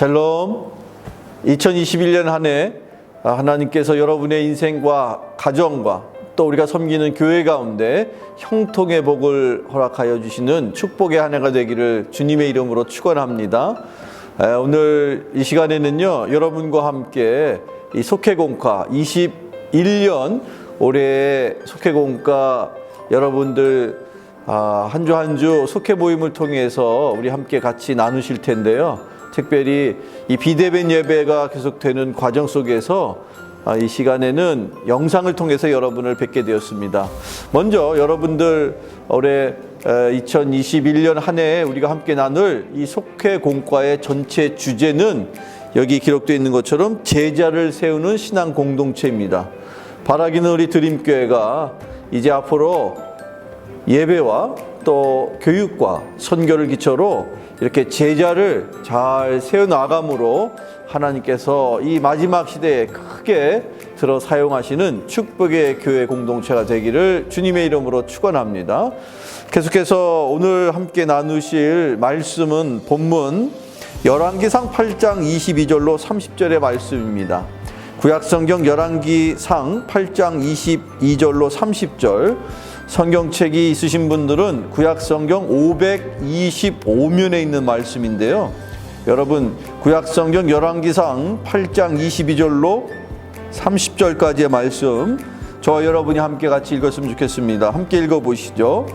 샬롬. 2021년 한 해 하나님께서 여러분의 인생과 가정과 또 우리가 섬기는 교회 가운데 형통의 복을 허락하여 주시는 축복의 한 해가 되기를 주님의 이름으로 축원합니다. 에, 오늘 이 시간에는요 여러분과 함께 이 속회공과 21년 올해 속회공과 여러분들 아, 한주 한 주 속회 모임을 통해서 우리 함께 같이 나누실 텐데요. 특별히 이 비대면 예배가 계속되는 과정 속에서 아, 이 시간에는 영상을 통해서 여러분을 뵙게 되었습니다. 먼저 여러분들 올해 2021년 한해 우리가 함께 나눌 이 속회 공과의 전체 주제는 여기 기록되어 있는 것처럼 제자를 세우는 신앙 공동체입니다. 바라기는 우리 드림교회가 이제 앞으로 예배와 또 교육과 선교를 기초로 이렇게 제자를 잘 세워 나감으로 하나님께서 이 마지막 시대에 크게 들어 사용하시는 축복의 교회 공동체가 되기를 주님의 이름으로 축원합니다. 계속해서 오늘 함께 나누실 말씀은 본문 열왕기상 8장 22절로 30절의 말씀입니다. 구약성경 열왕기상 8장 22절로 30절 성경책이 있으신 분들은 구약성경 525면에 있는 말씀인데요. 여러분 구약성경 열왕기상 8장 22절로 30절까지의 말씀 저와 여러분이 함께 같이 읽었으면 좋겠습니다. 함께 읽어 보시죠.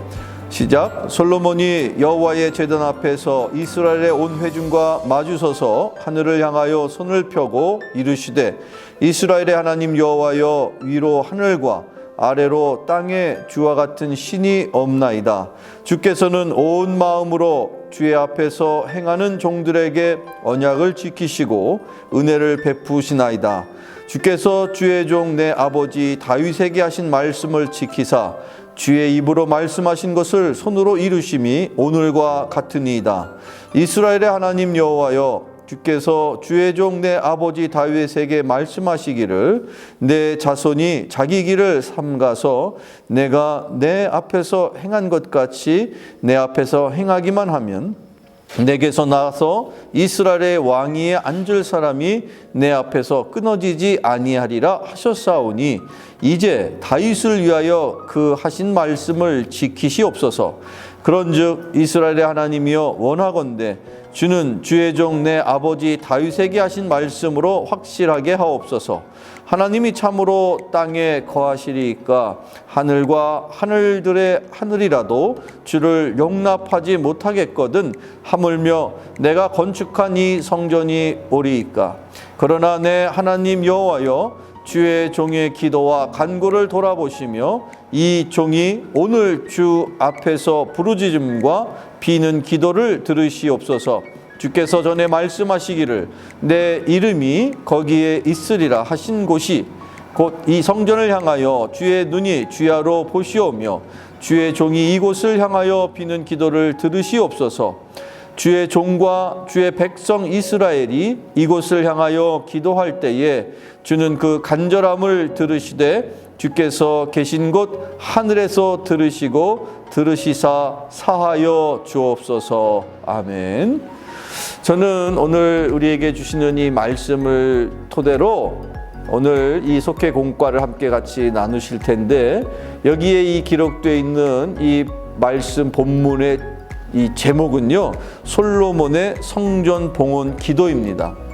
시작. 솔로몬이 여호와의 제단 앞에서 이스라엘의 온 회중과 마주서서 하늘을 향하여 손을 펴고 이르시되 이스라엘의 하나님 여호와여 위로 하늘과 아래로 땅에 주와 같은 신이 없나이다. 주께서는 온 마음으로 주의 앞에서 행하는 종들에게 언약을 지키시고 은혜를 베푸시나이다. 주께서 주의 종 내 아버지 다윗에게 하신 말씀을 지키사 주의 입으로 말씀하신 것을 손으로 이루심이 오늘과 같으니이다. 이스라엘의 하나님 여호와여 주께서 주의 종 내 아버지 다윗에게 말씀하시기를 내 자손이 자기 길을 삼가서 내가 내 앞에서 행한 것 같이 내 앞에서 행하기만 하면 내게서 나서 이스라엘의 왕위에 앉을 사람이 내 앞에서 끊어지지 아니하리라 하셨사오니 이제 다윗을 위하여 그 하신 말씀을 지키시옵소서 그런즉 이스라엘의 하나님이여 원하건대 주는 주의 종 내 아버지 다윗에게 하신 말씀으로 확실하게 하옵소서. 하나님이 참으로 땅에 거하시리까 하늘과 하늘들의 하늘이라도 주를 용납하지 못하겠거든 하물며 내가 건축한 이 성전이 오리이까 그러나 내 하나님 여호와여 주의 종의 기도와 간구를 돌아보시며 이 종이 오늘 주 앞에서 부르짖음과 비는 기도를 들으시옵소서. 주께서 전에 말씀하시기를 내 이름이 거기에 있으리라 하신 곳이 곧 이 성전을 향하여 주의 눈이 주야로 보시오며 주의 종이 이곳을 향하여 비는 기도를 들으시옵소서. 주의 종과 주의 백성 이스라엘이 이곳을 향하여 기도할 때에 주는 그 간절함을 들으시되 주께서 계신 곳 하늘에서 들으시고 들으시사 사하여 주옵소서. 아멘. 저는 오늘 우리에게 주시는 이 말씀을 토대로 오늘 이 속회 공과를 함께 같이 나누실 텐데 여기에 이 기록되어 있는 이 말씀 본문의 이 제목은요 솔로몬의 성전 봉헌 기도입니다.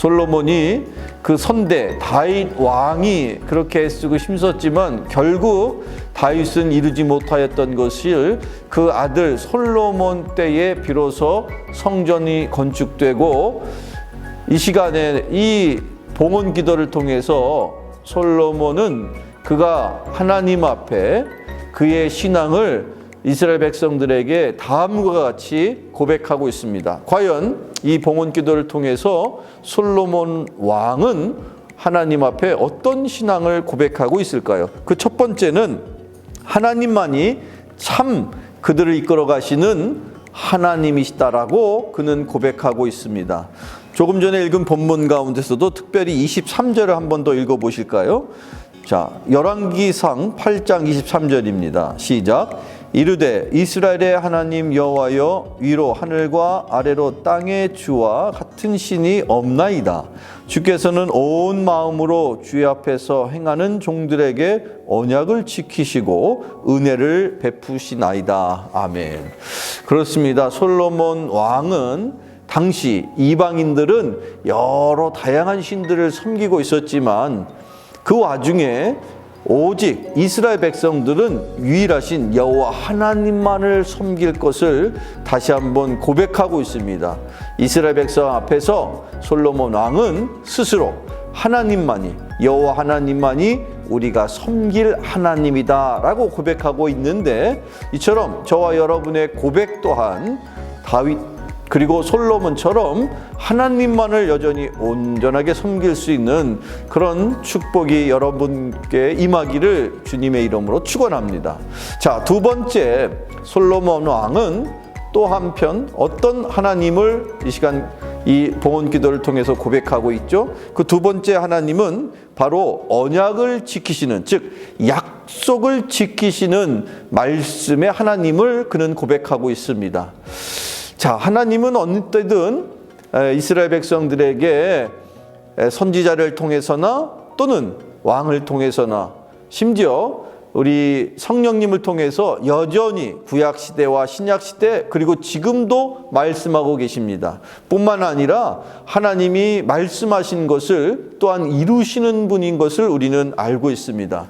솔로몬이 그 선대 다윗 왕이 그렇게 쓰고 힘썼지만 결국 다윗은 이루지 못하였던 것을 그 아들 솔로몬 때에 비로소 성전이 건축되고 이 시간에 이 봉헌 기도를 통해서 솔로몬은 그가 하나님 앞에 그의 신앙을 이스라엘 백성들에게 다음과 같이 고백하고 있습니다. 과연 이 봉헌 기도를 통해서 솔로몬 왕은 하나님 앞에 어떤 신앙을 고백하고 있을까요? 그 첫 번째는 하나님만이 참 그들을 이끌어 가시는 하나님이시다라고 그는 고백하고 있습니다. 조금 전에 읽은 본문 가운데서도 특별히 23절을 한 번 더 읽어 보실까요? 자, 열왕기상 8장 23절입니다. 시작. 이르되 이스라엘의 하나님 여호와여 위로 하늘과 아래로 땅의 주와 같은 신이 없나이다. 주께서는 온 마음으로 주의 앞에서 행하는 종들에게 언약을 지키시고 은혜를 베푸시나이다. 아멘. 그렇습니다. 솔로몬 왕은 당시 이방인들은 여러 다양한 신들을 섬기고 있었지만 그 와중에 오직 이스라엘 백성들은 유일하신 여호와 하나님만을 섬길 것을 다시 한번 고백하고 있습니다. 이스라엘 백성 앞에서 솔로몬 왕은 스스로 하나님만이 여호와 하나님만이 우리가 섬길 하나님이다라고 고백하고 있는데 이처럼 저와 여러분의 고백 또한 다윗 그리고 솔로몬처럼 하나님만을 여전히 온전하게 섬길 수 있는 그런 축복이 여러분께 임하기를 주님의 이름으로 축원합니다. 자, 두 번째 솔로몬 왕은 또 한편 어떤 하나님을 이 시간 이 봉헌 기도를 통해서 고백하고 있죠. 그 두 번째 하나님은 바로 언약을 지키시는 즉 약속을 지키시는 말씀의 하나님을 그는 고백하고 있습니다. 자, 하나님은 어느 때든 에, 이스라엘 백성들에게 에, 선지자를 통해서나 또는 왕을 통해서나 심지어 우리 성령님을 통해서 여전히 구약 시대와 신약 시대 그리고 지금도 말씀하고 계십니다. 뿐만 아니라 하나님이 말씀하신 것을 또한 이루시는 분인 것을 우리는 알고 있습니다.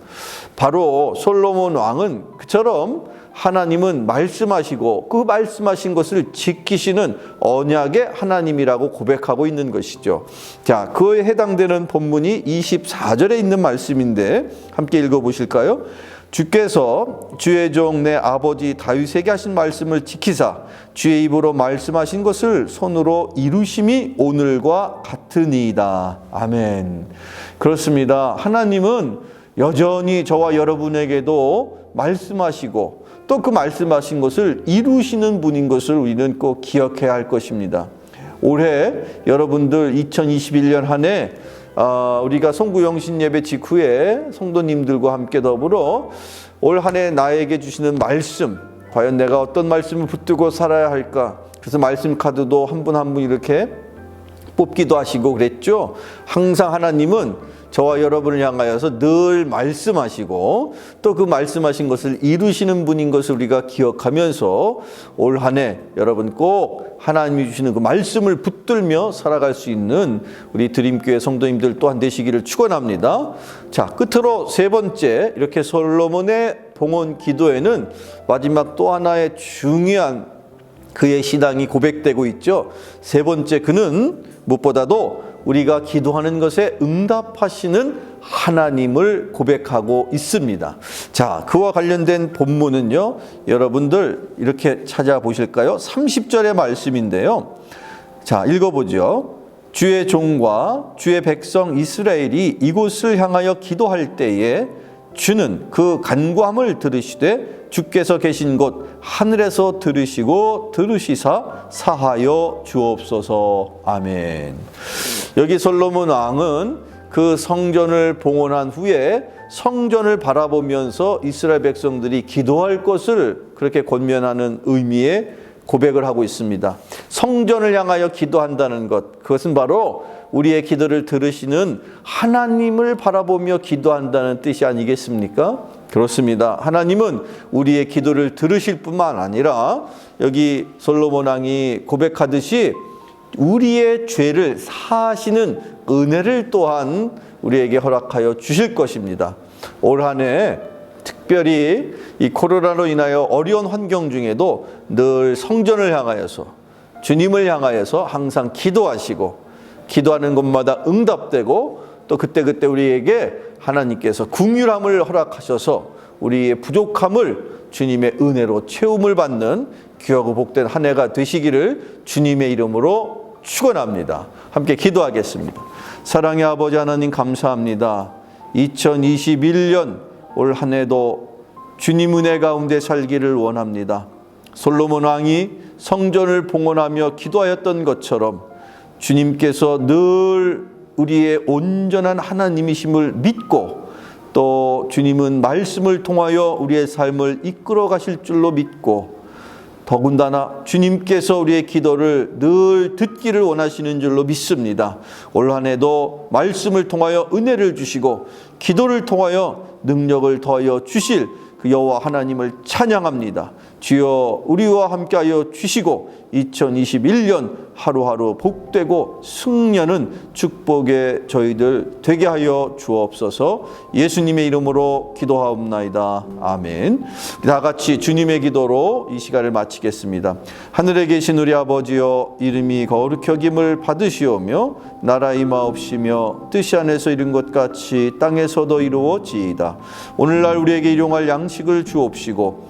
바로 솔로몬 왕은 그처럼 하나님은 말씀하시고 그 말씀하신 것을 지키시는 언약의 하나님이라고 고백하고 있는 것이죠. 자, 그에 해당되는 본문이 24절에 있는 말씀인데 함께 읽어 보실까요? 주께서 주의 종 내 아버지 다윗에게 하신 말씀을 지키사 주의 입으로 말씀하신 것을 손으로 이루심이 오늘과 같으니이다. 아멘. 그렇습니다. 하나님은 여전히 저와 여러분에게도 말씀하시고 또 그 말씀하신 것을 이루시는 분인 것을 우리는 꼭 기억해야 할 것입니다. 올해 여러분들 2021년 한해 어, 우리가 송구영신 예배 직후에 성도님들과 함께 더불어 올 한 해 나에게 주시는 말씀, 과연 내가 어떤 말씀을 붙들고 살아야 할까? 그래서 말씀 카드도 한 분 한 분 이렇게 뽑기도 하시고 그랬죠. 항상 하나님은 저와 여러분을 향하여서 늘 말씀하시고 또 그 말씀하신 것을 이루시는 분인 것을 우리가 기억하면서 올 한 해 여러분 꼭 하나님이 주시는 그 말씀을 붙들며 살아갈 수 있는 우리 드림교회 성도님들 또한 되시기를 축원합니다. 자, 끝으로 세 번째 이렇게 솔로몬의 봉헌 기도에는 마지막 또 하나의 중요한 그의 신앙이 고백되고 있죠. 세 번째 그는 무엇보다도 우리가 기도하는 것에 응답하시는 하나님을 고백하고 있습니다. 자, 그와 관련된 본문은요. 여러분들 이렇게 찾아보실까요? 30절의 말씀인데요. 자, 읽어보죠. 주의 종과 주의 백성 이스라엘이 이곳을 향하여 기도할 때에 주는 그 간구함을 들으시되 주께서 계신 곳 하늘에서 들으시고 들으시사 사하여 주옵소서 아멘. 여기 솔로몬 왕은 그 성전을 봉헌한 후에 성전을 바라보면서 이스라엘 백성들이 기도할 것을 그렇게 권면하는 의미의 고백을 하고 있습니다. 성전을 향하여 기도한다는 것, 그것은 바로 우리의 기도를 들으시는 하나님을 바라보며 기도한다는 뜻이 아니겠습니까? 그렇습니다. 하나님은 우리의 기도를 들으실 뿐만 아니라 여기 솔로몬 왕이 고백하듯이 우리의 죄를 사하시는 은혜를 또한 우리에게 허락하여 주실 것입니다. 올 한 해 특별히 이 코로나로 인하여 어려운 환경 중에도 늘 성전을 향하여서 주님을 향하여서 항상 기도하시고 기도하는 곳마다 응답되고 또 그때그때 우리에게 하나님께서 궁휼함을 허락하셔서 우리의 부족함을 주님의 은혜로 채움을 받는 귀하고 복된 한 해가 되시기를 주님의 이름으로 축원합니다. 함께 기도하겠습니다. 사랑의 아버지 하나님 감사합니다. 2021년 올 한 해도 주님 은혜 가운데 살기를 원합니다. 솔로몬 왕이 성전을 봉헌하며 기도하였던 것처럼 주님께서 늘 우리의 온전한 하나님이심을 믿고 또 주님은 말씀을 통하여 우리의 삶을 이끌어 가실 줄로 믿고 더군다나 주님께서 우리의 기도를 늘 듣기를 원하시는 줄로 믿습니다. 올 한 해도 말씀을 통하여 은혜를 주시고 기도를 통하여 능력을 더하여 주실 그 여호와 하나님을 찬양합니다. 주여 우리와 함께하여 주시고 2021년 하루하루 복되고 승려는 축복의 저희들 되게 하여 주옵소서. 예수님의 이름으로 기도하옵나이다. 아멘. 다 같이 주님의 기도로 이 시간을 마치겠습니다. 하늘에 계신 우리 아버지여 이름이 거룩히 여김을 받으시오며 나라 임하옵시며 뜻이 안에서 이룬 것 같이 땅에서도 이루어지이다. 오늘날 우리에게 일용할 양식을 주옵시고